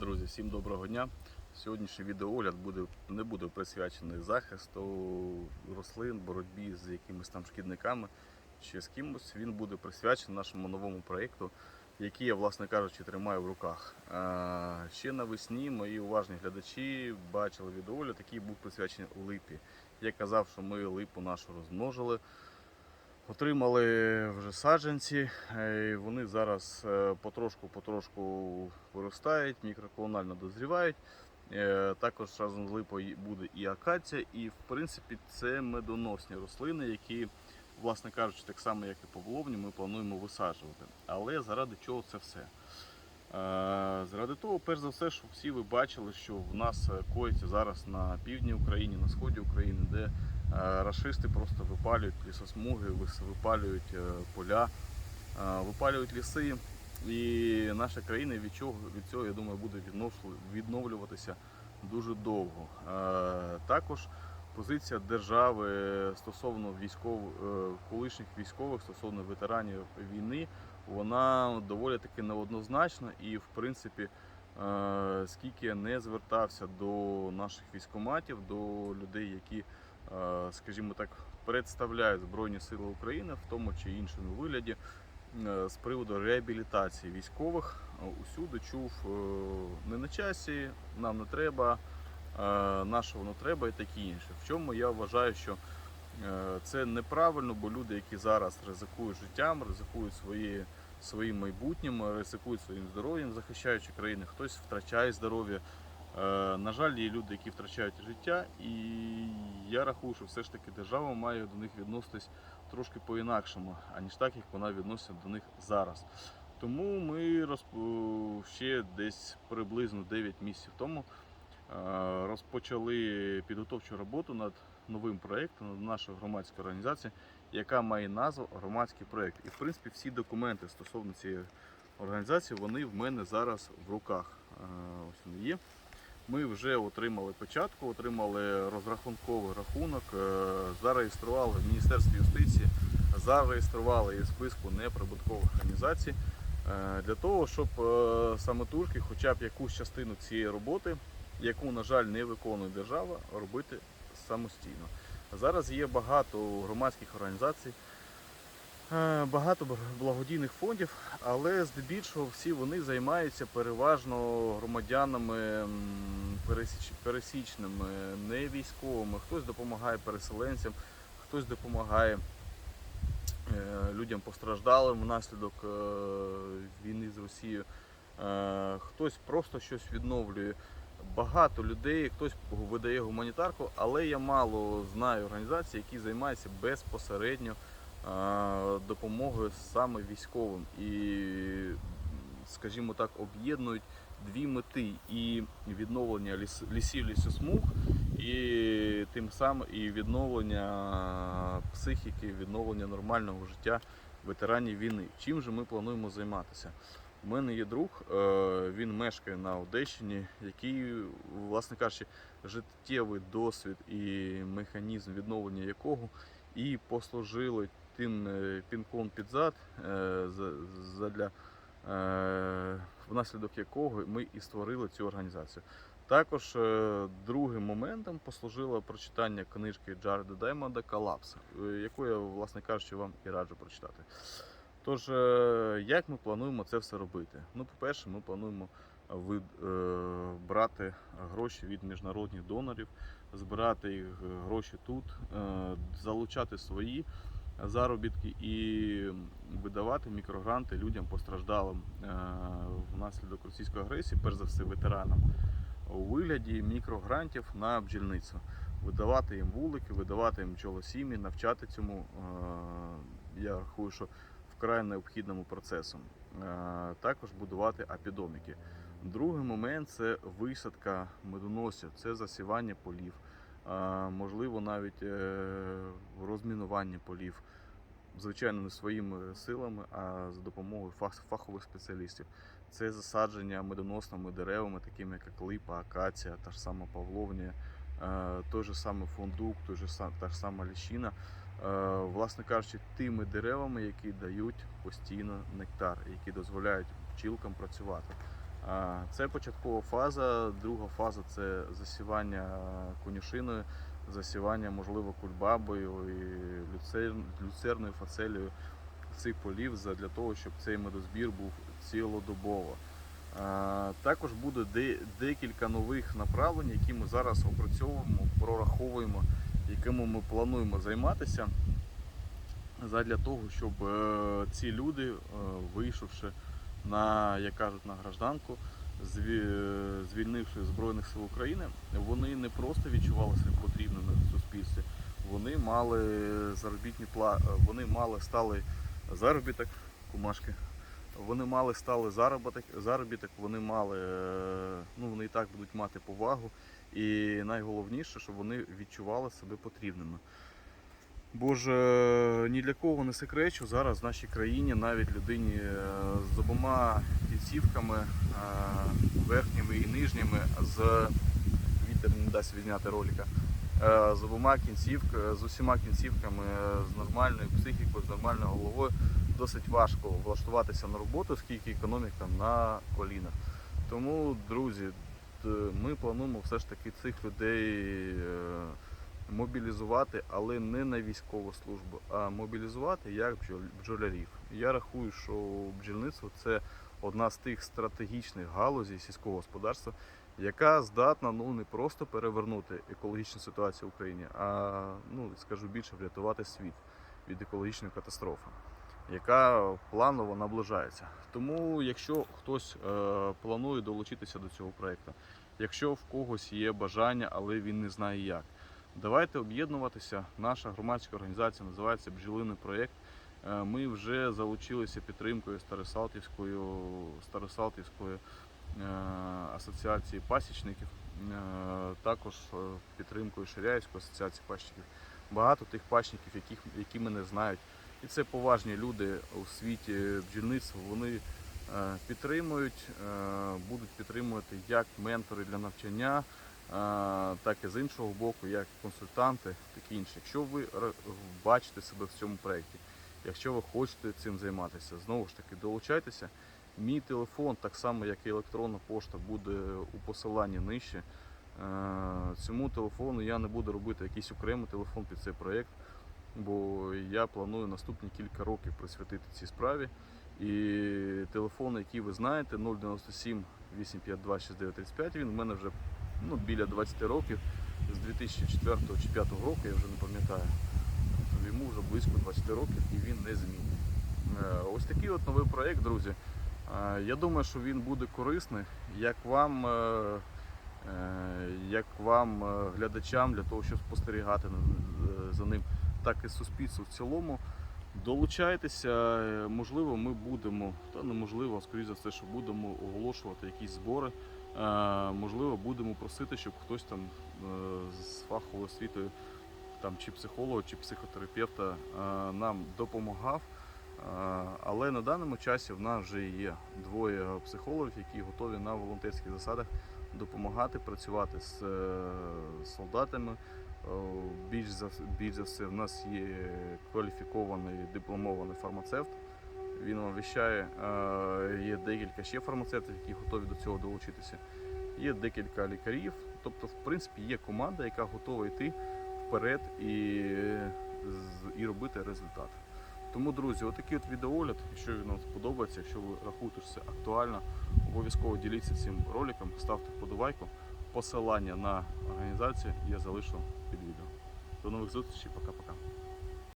Друзі, всім доброго дня. Сьогоднішній відеоогляд буде, не буде присвячений захисту рослин, боротьбі з якимись там шкідниками чи з кимось. Він буде присвячений нашому новому проєкту, який я, власне кажучи, тримаю в руках. А, ще навесні мої уважні глядачі бачили відеоогляд, який був присвячений липі. Я казав, що ми липу нашу розмножили. Отримали вже саджанці, е, і вони зараз потрошку-потрошку виростають, мікроклонально дозрівають. Е, Також разом з липою буде і акація, і в принципі це медоносні рослини, які, власне кажучи, так само як і павловні, ми плануємо висаджувати. Але заради чого це все? Е, Заради того, перш за все, щоб всі ви бачили, що в нас е, коїться зараз на півдні України, на сході України, де е, рашисти просто випалюють лісосмуги, випалюють е, поля, е, випалюють ліси. І наша країна від цього, від цього я думаю, буде відновлюватися дуже довго. Е, Також позиція держави стосовно військов, е, колишніх військових, стосовно ветеранів війни, вона доволі таки неоднозначна і, в принципі, е, скільки не звертався до наших військоматів, до людей, які, е, скажімо так, представляють Збройні Сили України в тому чи іншому вигляді. е, З приводу реабілітації військових е, усюди чув е, не на часі, нам не треба, е, на воно треба і таке інше. В чому я вважаю, що е, це неправильно, бо люди, які зараз ризикують життям, ризикують свої, своїм майбутнім, ризикують своїм здоров'ям, захищаючи країни, хтось втрачає здоров'я. Е, На жаль, є люди, які втрачають життя, і я рахую, що все ж таки держава має до них відноситись трошки по-інакшому, аніж так, як вона відноситься до них зараз. Тому ми розп- ще десь приблизно 9 місяців тому е, розпочали підготовчу роботу над новим проєктом над нашою громадською організацією, яка має назву громадський проєкт. І в принципі всі документи стосовно цієї організації вони в мене зараз в руках. Е, Ось вони є. Ми вже отримали початку, отримали розрахунковий рахунок, е, зареєстрували в Міністерстві юстиції, зареєстрували із списку неприбуткових організацій е, для того, щоб е, самотужки хоча б якусь частину цієї роботи, яку, на жаль, не виконує держава, робити самостійно. Зараз є багато громадських організацій, Багато благодійних фондів, але здебільшого всі вони займаються переважно громадянами пересіч- пересічними, не військовими. Хтось допомагає переселенцям, хтось допомагає е, людям постраждалим внаслідок е, війни з Росією. Е, Хтось просто щось відновлює. Багато людей, хтось видає гуманітарку, але я мало знаю організацій, які займаються безпосередньо допомогою саме військовим і, скажімо так, об'єднують дві мети і відновлення ліс, лісів лісосмуг, і тим самим і відновлення психіки, відновлення нормального життя ветеранів війни. Чим же ми плануємо займатися? У мене є друг, е, він мешкає на Одещині, який, власне кажучи, життєвий досвід і механізм відновлення якого і послужили тим е, пінком під зад, е, задля, е, внаслідок якого ми і створили цю організацію. Також другим моментом послужило прочитання книжки Джареда Даймонда Колапс, яку я, власне кажучи, вам і раджу прочитати. Тож, як ми плануємо це все робити? Ну, по-перше, ми плануємо ви- е, брати гроші від міжнародних донорів, збирати їх гроші тут, е, залучати свої заробітки і видавати мікрогранти людям постраждалим е, внаслідок російської агресії, перш за все ветеранам, у вигляді мікрогрантів на бджільницю. Видавати їм вулики, видавати їм пчолосім'ї, навчати цьому. е, Я рахую, що вкрай необхідному процесу. Е, Також будувати апідоміки. Другий момент це висадка медоносів, це засівання полів, можливо, навіть е, розмінування полів. Звичайно, не своїми силами, а за допомогою фах- фахових спеціалістів. Це засадження медоносними деревами, такими як липа, акація, та ж сама павловня, е, той же самий фундук, той же та ж сама ліщина. Е, Власне кажучи, тими деревами, які дають постійно нектар, які дозволяють бджілкам працювати. Це початкова фаза. Друга фаза це засівання конюшиною, засівання, можливо, кульбабою і люцерною фацелією цих полів для того, щоб цей медозбір був цілодобово. Також буде декілька нових направлень, які ми зараз опрацьовуємо, прораховуємо, якими ми плануємо займатися задля того, щоб е, ці люди, е, вийшовши на, як кажуть, на гражданку, звільнивши Збройних сил України, вони не просто відчували себе потрібними в суспільстві, вони мали заробітні пла... вони мали сталий заробіток, кумашки. Вони мали сталий заробіток, заробіток, вони мали, е, ну вони і так будуть мати повагу. І найголовніше, щоб вони відчували себе потрібними. Бо ж е, ні для кого не секрет, що зараз в нашій країні навіть людині е, з обома кінцівками, е, верхніми і нижніми, з вітер не дасть відняти ролика. З обома кінцівками, з усіма кінцівками, з нормальною психікою, з нормальною головою досить важко влаштуватися на роботу, оскільки економіка на колінах. Тому, друзі, ми плануємо все ж таки цих людей мобілізувати, але не на військову службу, а мобілізувати як бджол- бджолярів. Я рахую, що бджільництво це одна з тих стратегічних галузей сільського господарства, яка здатна ну не просто перевернути екологічну ситуацію в Україні, а ну скажу більше врятувати світ від екологічної катастрофи, яка планово наближається. Тому, якщо хтось е, планує долучитися до цього проекту, якщо в когось є бажання, але він не знає як. Давайте об'єднуватися. Наша громадська організація називається Бджолиний проєкт. Е, Ми вже залучилися підтримкою Старосалтівською, Старосалтівської е, асоціації пасічників, е, також підтримкою Ширяївської асоціації пасічників. Багато тих пасічників, яких, які мене знають. І це поважні люди у світі бджільництва. Вони підтримують, будуть підтримувати як ментори для навчання, так і з іншого боку, як консультанти, такі інші. Якщо ви бачите себе в цьому проєкті, якщо ви хочете цим займатися, знову ж таки долучайтеся. Мій телефон, так само як і електронна пошта, буде у посиланні нижче. Е, Цьому телефону я не буду робити якийсь окремий телефон під цей проєкт, бо я планую наступні кілька років присвятити цій справі. І телефон, який ви знаєте, 097 852 6935, він в мене вже ну, біля 20 років, з 2004 чи 2005 року, я вже не пам'ятаю. Тобто Йому вже близько 20 років і він не змінний. Е, Ось такий от новий проєкт, друзі. Е, Я думаю, що він буде корисний як вам, е, як вам, глядачам, для того, щоб спостерігати за ним, так і суспільству в цілому. Долучайтеся, можливо, ми будемо, та неможливо, скоріше за все, що будемо оголошувати якісь збори. Е, Можливо, будемо просити, щоб хтось там е, з фаховою освітою, там чи психолога, чи психотерапевта е, нам допомагав. Але на даному часі в нас вже є двоє психологів, які готові на волонтерських засадах допомагати працювати з солдатами. Більш за, більш за все, в нас є кваліфікований дипломований фармацевт. Він вам віщає, е, є декілька ще фармацевтів, які готові до цього долучитися. Є декілька лікарів. Тобто, в принципі, є команда, яка готова йти вперед і, і робити результат. Тому, друзі, отакий от відеоогляд, якщо він вам сподобається, якщо ви рахуєте, що це актуально, обов'язково діліться цим роликом, ставте вподобайку. Посилання на організацію я залишу під відео. До нових зустрічей, пока-пока.